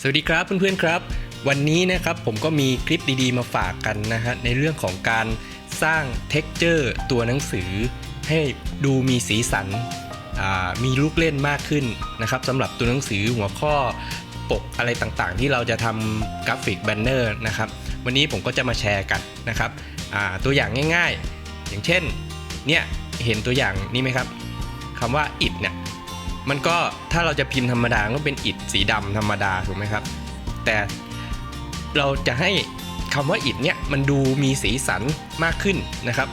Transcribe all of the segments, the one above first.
สวัสดีครับเพื่อนๆครับ วันนี้นะครับผมก็มีคลิปดีๆมาฝากกันนะฮะในเรื่องของการสร้าง t e x t อร์ตัวหนังสือ ให้ดูมีสีสันมีลูกเล่นมากขึ้นนะครับสำหรับตัวหนังสือหัวข้อปกอะไรต่างๆ ที่เราจะทำกราฟิกแบนเนอร์นะครับวันนี้ผมก็จะมาแชร์กันนะครับตัวอย่างง่ายๆ อย่างเช่นเนี่ยเห็นตัวอย่างนี้ไหมครับคำว่า it เนี่ย มันก็ถ้าเราจะพิมพ์ธรรมดาก็เป็นอิฐสีดำธรรมดาถูกไหมครับ แต่เราจะให้คำว่าอิฐเนี่ยมันดูมีสีสันมากขึ้นนะครับ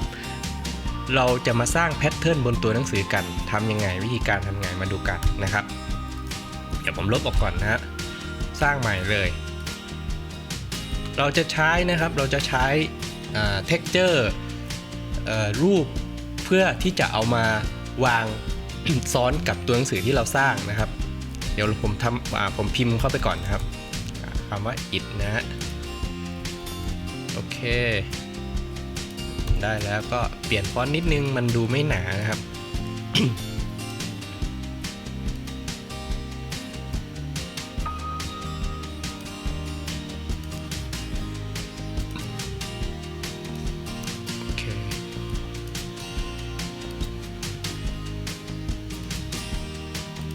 เราจะมาสร้างแพทเทิร์นบนตัวหนังสือกันทำยังไงวิธีการทำยังไงมาดูกันนะครับ เดี๋ยวผมลบออกก่อนนะฮะสร้างใหม่เลย เราจะใช้นะครับเราจะใช้เท็กเจอร์รูปเพื่อที่จะเอามาวาง ซ้อนกับตัวหนังสือที่เราสร้างนะครับ เดี๋ยวผมทำผมพิมพ์เข้าไปก่อนนะครับคำว่า it นะฮะโอเค ได้แล้วก็เปลี่ยนฟอนต์นิดนึงมันดูไม่หนานะครับ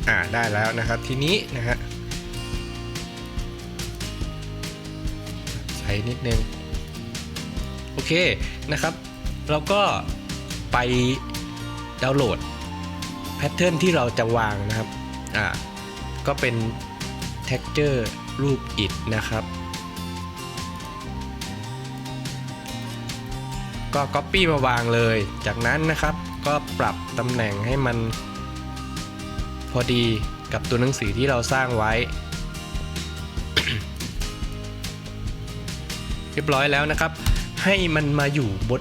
อ่าได้แล้วนะครับทีนี้นะฮะใส่นิดนึงโอเคนะครับ เราก็ไปดาวน์โหลดแพทเทิร์นที่เราจะวางนะครับอ่าก็เป็น texture รูป it นะครับ ก็ Copy มาวางเลย จากนั้นนะครับก็ปรับตำแหน่งให้มัน พอดีกับตัวหนังสือที่เราสร้างไว้ เรียบร้อยแล้วนะครับ ให้มันมาอยู่บน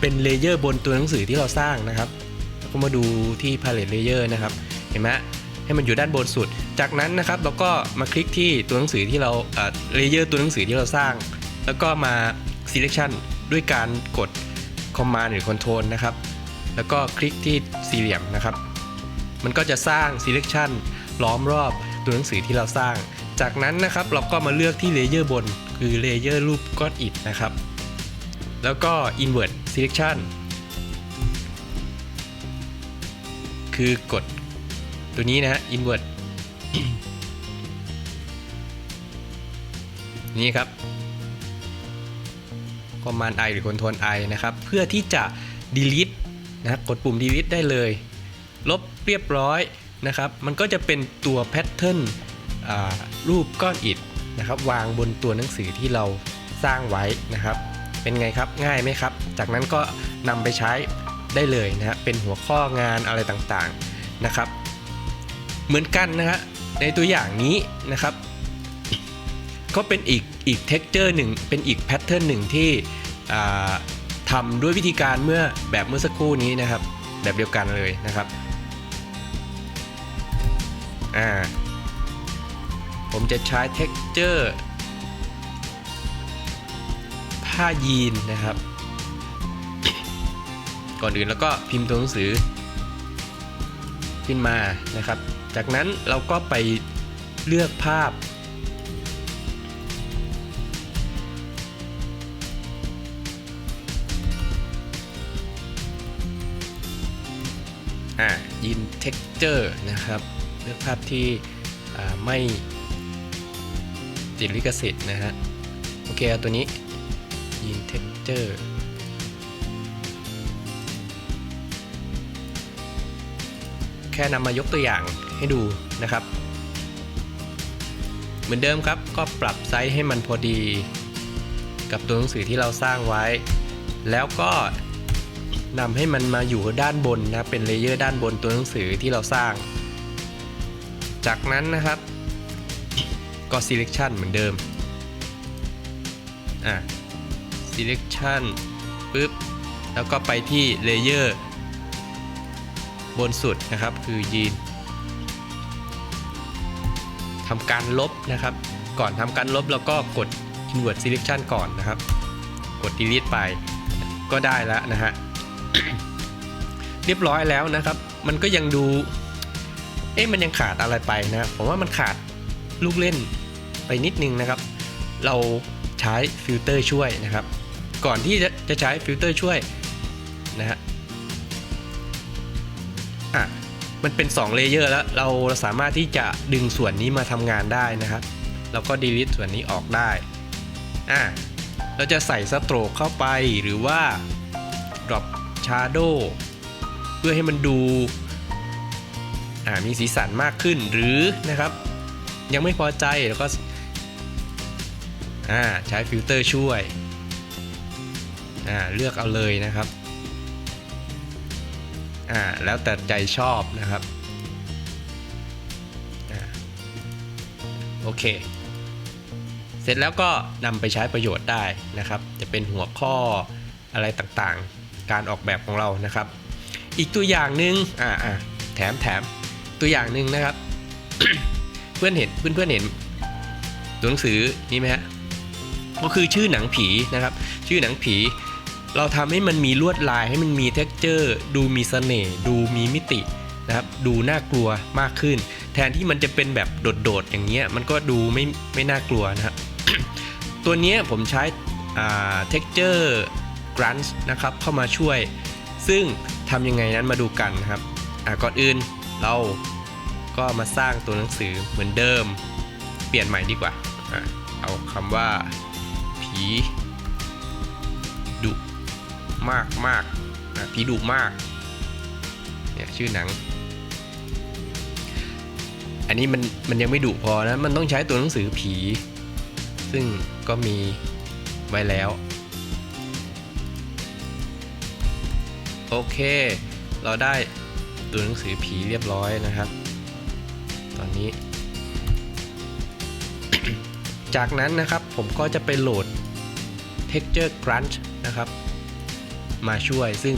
เป็นเลเยอร์บนตัวหนังสือที่เราสร้างนะครับแล้วก็มาดูที่ palette layer นะครับ เห็นไหมให้มันอยู่ด้านบนสุด จากนั้นนะครับเราก็มาคลิกที่ตัวหนังสือที่เราเลเยอร์ตัวหนังสือที่เราสร้าง แล้วก็มา selection ด้วยการกด command หรือ control นะครับ แล้วก็คลิกที่สี่เหลี่ยมนะครับ มันก็จะสร้าง selection ล้อมรอบตัวหนังสือที่เราสร้าง จากนั้นนะครับเราก็มาเลือกที่เลเยอร์บน คือเลเยอร์รูปก้อนอิฐนะครับ แล้วก็ invert selection คือกดตัวนี้นะฮะ invert นี่ครับ command i หรือ control i นะครับ เพื่อที่จะ delete นะกดปุ่ม delete ได้เลย ลบเรียบร้อยนะครับ มันก็จะเป็นตัวแพทเทิร์นรูปก้อนอิฐนะครับ วางบนตัวหนังสือที่เราสร้างไว้นะครับ เป็นไงครับง่ายไหมครับ จากนั้นก็นำไปใช้ได้เลยนะฮะเป็นหัวข้องานอะไรต่างๆนะครับ เหมือนกันนะฮะในตัวอย่างนี้นะครับ ก็เป็นอีกอีกเท็กเจอร์หนึ่งเป็นอีกแพทเทิร์นหนึ่งที่ทำด้วยวิธีการเมื่อแบบเมื่อสักครู่นี้นะครับ แบบเดียวกันเลยนะครับอ่าผมจะใช้ texture ผ้ายีนนะครับ ก่อนอื่นแล้วก็พิมพ์ตัวหนังสือ ขึ้นมานะครับ จากนั้นเราก็ไปเลือกภาพ texture นะครับเลือกภาพที่ไม่ติดลิขสิทธิ์นะฮะโอเคเอาตัวนี้ยิน texture แค่นำมายกตัวอย่างให้ดูนะครับ เหมือนเดิมครับก็ปรับไซส์ให้มันพอดี กับตัวหนังสือที่เราสร้างไว้ แล้วก็ นำให้มันมาอยู่ด้านบนนะเป็นเลเยอร์ด้านบนตัวหนังสือที่เราสร้าง จากนั้นนะครับก็ selection เหมือนเดิมอะ selection ปึ๊บแล้วก็ไปที่ layer บนสุดนะครับคือยีนทำการลบนะครับ ก่อนทำการลบเราก็กด invert selection ก่อนนะครับ กด delete ไปก็ได้แล้วนะฮะ เรียบร้อยแล้วนะครับ มันก็ยังดู เอ๊ะมันยังขาดอะไรไปนะผมว่ามันขาดลูกเล่นไปนิดนึงนะครับ เราใช้ฟิลเตอร์ช่วยนะครับ ก่อนที่จะจะใช้ฟิลเตอร์ช่วยนะฮะอะมันเป็น2เลเยอร์แล้วเราสามารถที่จะดึงส่วนนี้มาทำงานได้นะครับแล้วก็ delete ส่วนนี้ออกได้อะเราจะใส่สโตรกเข้าไปหรือว่า drop shadow เพื่อให้มันดูมีสีสันมากขึ้นหรือนะครับ ยังไม่พอใจแล้วก็ใช้ฟิลเตอร์ช่วยเลือกเอาเลยนะครับแล้วแต่ใจชอบนะครับอโอเค เสร็จแล้วก็นำไปใช้ประโยชน์ได้นะครับ จะเป็นหัวข้ออะไรต่างๆ การออกแบบของเรานะครับ อีกตัวอย่างหนึ่งอ่าอ่าแถมแถมตัวอย่างหนึ่งนะครับ เพื่อนเห็นเพื่อนเพื่อนเห็นตัวหนังสือนี่ไหมฮะก็คือชื่อหนังผีนะครับ ชื่อหนังผี เราทำให้มันมีลวดลายให้มันมีเท็กเจอร์ ดูมีเสน่ห์ดูมีมิตินะครับ ดูน่ากลัวมากขึ้น แทนที่มันจะเป็นแบบโดดๆอย่างเงี้ยมันก็ดูไม่ไม่น่ากลัวนะครับ ตัวเนี้ยผมใช้อ่ Brunch นะครับเข้ามาช่วย ซึ่งทำยังไงนั้นมาดูกันนะครับอะก่อนอื่นเราก็มาสร้างตัวหนังสือเหมือนเดิม เปลี่ยนใหม่ดีกว่าอะเอาคำว่า ผีดุมากมากอะผีดุมากเนี่ยชื่อหนัง อันนี้มันมันยังไม่ดุพอนะ มันต้องใช้ตัวหนังสือผี ซึ่งก็มีไว้แล้ว โอเค เราได้ตัวหนังสือผีเรียบร้อยนะครับ ตอนนี้ จากนั้นนะครับผมก็จะไปโหลด Texture Crunch นะครับ มาช่วยซึ่ง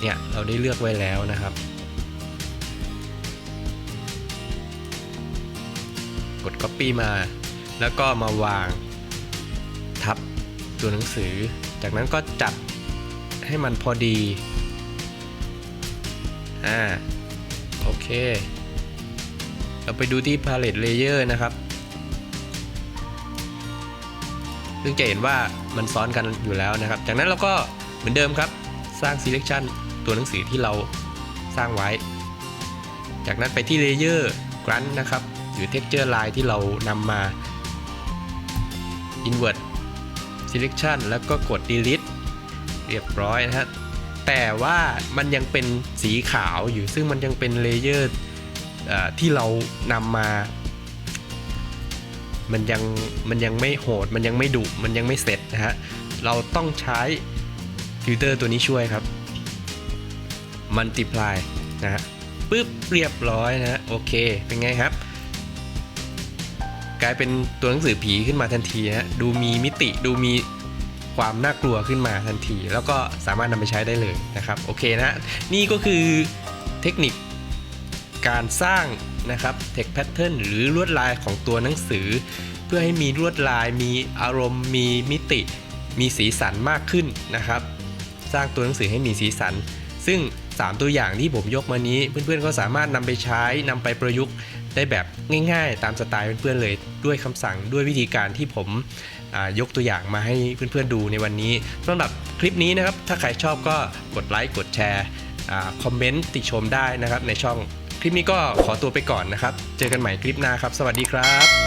เนี่ยเราได้เลือกไว้แล้วนะครับ กด Copy มา แล้วก็มาวางทับตัวหนังสือ จากนั้นก็จัดให้มันพอดี อ่าโอเค เราไปดูที่ palette layer นะครับ ซึ่งจะเห็นว่ามันซ้อนกันอยู่แล้วนะครับ จากนั้นเราก็เหมือนเดิมครับ สร้าง selection ตัวหนังสือที่เราสร้างไว้ จากนั้นไปที่ layer grunt นะครับ หรือ texture line ที่เรานำมา invert selection แล้วก็กด delete เรียบร้อยนะฮะ แต่ว่ามันยังเป็นสีขาวอยู่ซึ่งมันยังเป็นเลเยอร์ที่เรานำมา มันยังมันยังไม่โหด มันยังไม่ดุมันยังไม่เสร็จนะฮะ เราต้องใช้ฟิลเตอร์ตัวนี้ช่วยครับ multiply นะฮะปึ๊บเรียบร้อยนะฮะโอเค เป็นไงครับ กลายเป็นตัวหนังสือผีขึ้นมาทันทีนะฮะดูมีมิติดูมี ความน่ากลัวขึ้นมาทันที แล้วก็สามารถนำไปใช้ได้เลยนะครับโอเคนะนี่ก็คือเทคนิคการสร้างนะครับ text pattern หรือลวดลายของตัวหนังสือ เพื่อให้มีลวดลาย มีอารมณ์ มีมิติ มีสีสันมากขึ้นนะครับ สร้างตัวหนังสือให้มีสีสัน ซึ่ง 3 ตัวอย่างที่ผมยกมานี้ เพื่อนๆก็สามารถนำไปใช้นำไปประยุกต์ได้แบบง่าย ๆ ตามสไตล์เพื่อนๆเลย ด้วยคำสั่งด้วยวิธีการที่ผม ยกตัวอย่างมาให้เพื่อนๆดูในวันนี้สำหรับคลิปนี้นะครับ ถ้าใครชอบก็กดไลค์กดแชร์คอมเมนต์ติชมได้นะครับในช่องคลิปนี้ก็ขอตัวไปก่อนนะครับ เจอกันใหม่คลิปหน้าครับ สวัสดีครับ